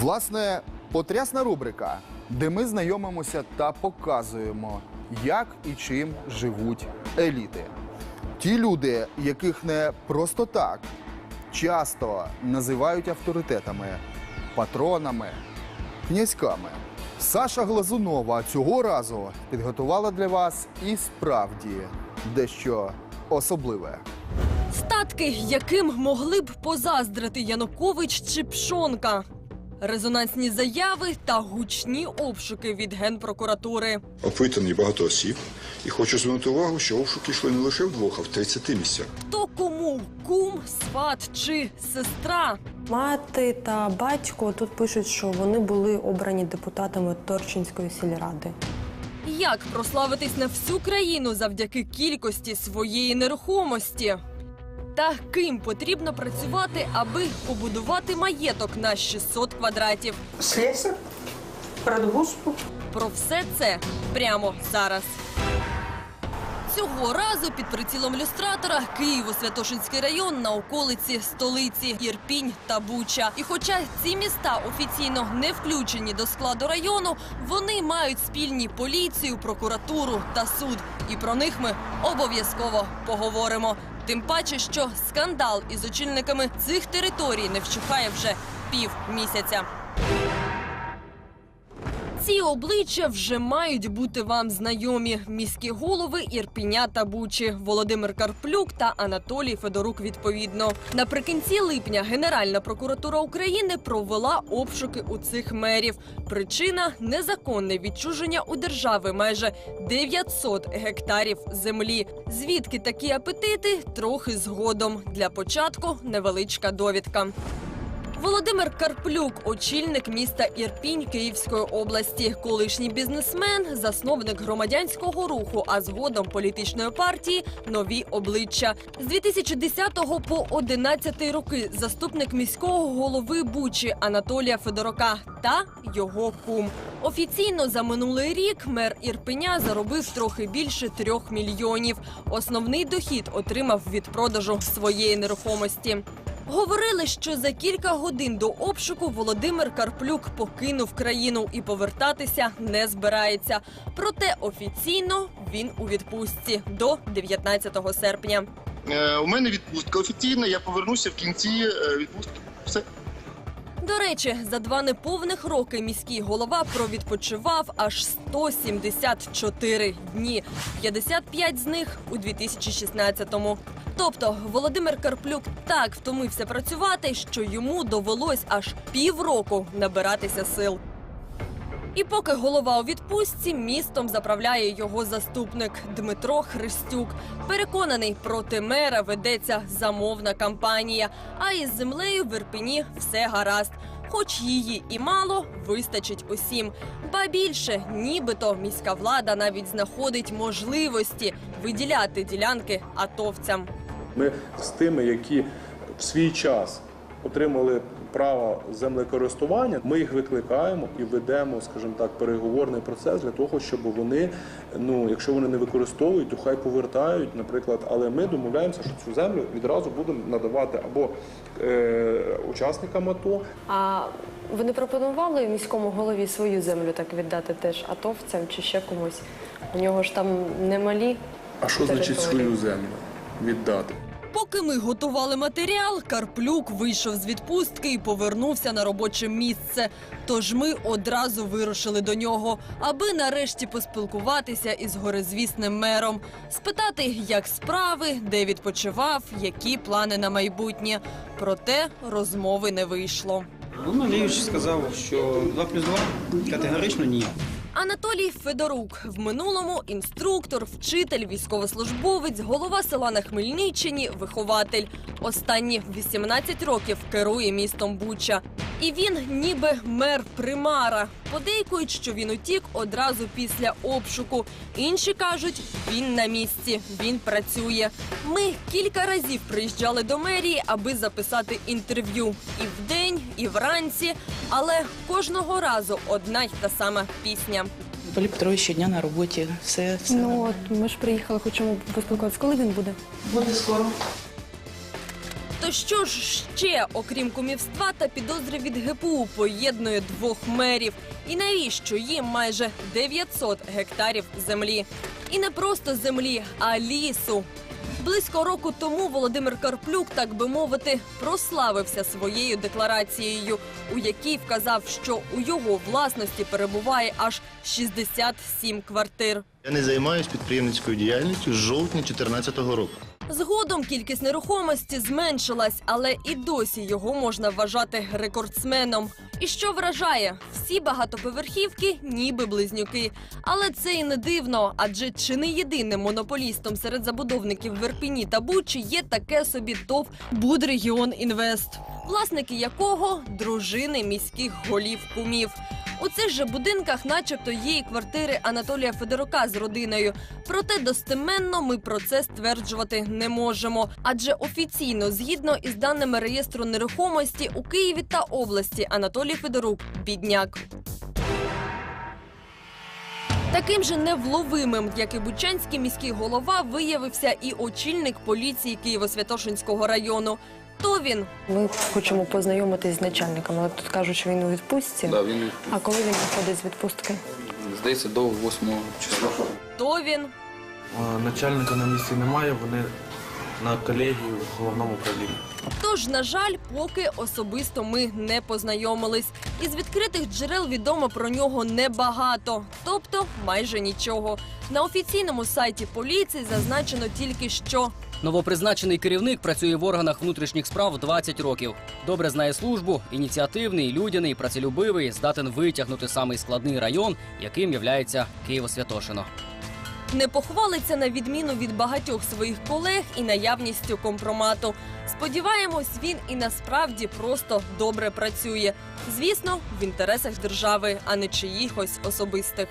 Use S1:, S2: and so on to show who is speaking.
S1: Власне, потрясна рубрика, де ми знайомимося та показуємо, як і чим живуть еліти. Ті люди, яких не просто так часто називають авторитетами, патронами, князьками. Саша Глазунова цього разу підготувала для вас і справді дещо особливе.
S2: Статки, яким могли б позаздрити Янукович чи Пшонка. Резонансні заяви та гучні обшуки від генпрокуратури.
S3: опитані багато осіб. І хочу звернути увагу, що обшуки йшли не лише в двох, а в 30 місцях.
S2: Хто кому кум, сват чи сестра?
S4: Мати та батько тут пишуть, що вони були обрані депутатами Торчинської сільради.
S2: Як прославитись на всю країну завдяки кількості своєї нерухомості? Та ким потрібно працювати, аби побудувати маєток на 600 квадратів?
S5: Слесар, продгоспу.
S2: Про все це прямо зараз. Цього разу під прицілом люстратора Києво-Святошинський район на околиці столиці Ірпінь та Буча. І хоча ці міста офіційно не включені до складу району, вони мають спільні поліцію, прокуратуру та суд. І про них ми обов'язково поговоримо. Тим паче, що скандал із очільниками цих територій не вщухає вже півмісяця. Ці обличчя вже мають бути вам знайомі. Міські голови Ірпіня та Бучі, Володимир Карплюк та Анатолій Федорук. Відповідно, наприкінці липня Генеральна прокуратура України провела обшуки у цих мерів. Причина незаконне відчуження у держави майже 900 гектарів землі. Звідки такі апетити? Трохи згодом. Для початку невеличка довідка. Володимир Карплюк, очільник міста Ірпінь Київської області, колишній бізнесмен, засновник громадянського руху, а згодом політичної партії Нові обличчя з 2010 по 11 роки заступник міського голови Бучі Анатолія Федорука та його кум. Офіційно за минулий рік мер Ірпеня заробив трохи більше трьох мільйонів. Основний дохід отримав від продажу своєї нерухомості. Говорили, що за кілька годин до обшуку Володимир Карплюк покинув країну і повертатися не збирається. Проте офіційно він у відпустці до 19 серпня.
S6: Е, У мене відпустка офіційна, я повернуся в кінці е, відпустки. Все.
S2: До речі, за два неповних роки міський голова провідпочивав аж 174 дні, 55 з них у 2016-му. Тобто Володимир Карплюк так втомився працювати, що йому довелось аж півроку набиратися сил. І поки голова у відпустці, містом заправляє його заступник Дмитро Христюк. Переконаний, проти мера ведеться замовна кампанія. А із землею в Ірпені все гаразд. Хоч її і мало, вистачить усім. Ба більше, нібито міська влада навіть знаходить можливості виділяти ділянки атовцям.
S7: Ми з тими, які в свій час отримали право землекористування, ми їх викликаємо і ведемо, скажімо так, переговорний процес для того, щоб вони, ну якщо вони не використовують, то хай повертають, наприклад. Але ми домовляємося, що цю землю відразу будемо надавати або е, учасникам АТО,
S4: А ви не пропонували міському голові свою землю так віддати теж атовцям чи ще комусь? У нього ж там немалі.
S7: а що значить свою землю віддати?
S2: Поки ми готували матеріал, Карплюк вийшов з відпустки і повернувся на робоче місце. Тож ми одразу вирушили до нього, аби нарешті поспілкуватися із горизвісним мером, спитати, як справи, де відпочивав, які плани на майбутнє. Проте розмови не вийшло.
S8: Ну, Андрійович сказав, що 2 плюс 2 категорично ні.
S2: Анатолій Федорук в минулому інструктор, вчитель, військовослужбовець, голова села на Хмельниччині, вихователь. Останні 18 років керує містом Буча. І він ніби мер примара. Подейкують, що він утік одразу після обшуку. Інші кажуть, він на місці, він працює. Ми кілька разів приїжджали до мерії, аби записати інтерв'ю і вдень, і вранці. Але кожного разу одна й та сама пісня.
S9: Анатолій Петрович щодня на роботі. Все, все.
S4: Ну от ми ж приїхали, хочемо поспілкуватися. Коли він буде?
S9: буде скоро.
S2: То що ж ще, окрім кумівства та підозри від ГПУ, поєднує двох мерів? І навіщо їм майже 900 гектарів землі? І не просто землі, а лісу. Близько року тому Володимир Карплюк, так би мовити, прославився своєю декларацією, у якій вказав, що у його власності перебуває аж 67 квартир.
S6: Я не займаюся підприємницькою діяльністю з жовтня 2014 року.
S2: Згодом кількість нерухомості зменшилась, але і досі його можна вважати рекордсменом. І що вражає, всі багатоповерхівки ніби близнюки. Але це і не дивно, адже чи не єдиним монополістом серед забудовників в Ірпіні та Бучі є таке собі ТОВ Будрегіон Інвест, власники якого дружини міських голів кумів. У цих же будинках, начебто, є і квартири Анатолія Федорука з родиною. Проте достеменно ми про це стверджувати не можемо. Адже офіційно, згідно із даними реєстру нерухомості, у Києві та області Анатолій Федорук бідняк. Таким же невловимим, як і Бучанський міський голова, виявився і очільник поліції Києво-Святошинського району. То він
S4: Ми хочемо познайомитись з начальником, але тут кажуть, що він у відпустці.
S10: Да, він
S4: А коли він виходить з відпустки?
S10: здається до 8 числа.
S2: то він.
S11: Е, Начальника на місці немає, вони на колегії в головному управлінні.
S2: Тож, на жаль, поки особисто ми не познайомились. Із відкритих джерел відомо про нього небагато, тобто майже нічого. На офіційному сайті поліції зазначено тільки що
S12: Новопризначений керівник працює в органах внутрішніх справ 20 років. Добре знає службу, ініціативний, людяний, працелюбивий, здатен витягнути самий складний район, яким являється Києво-Святошино.
S2: Не похвалиться на відміну від багатьох своїх колег і наявністю компромату. Сподіваємось, він і насправді просто добре працює. Звісно, в інтересах держави, а не чиїхось особистих.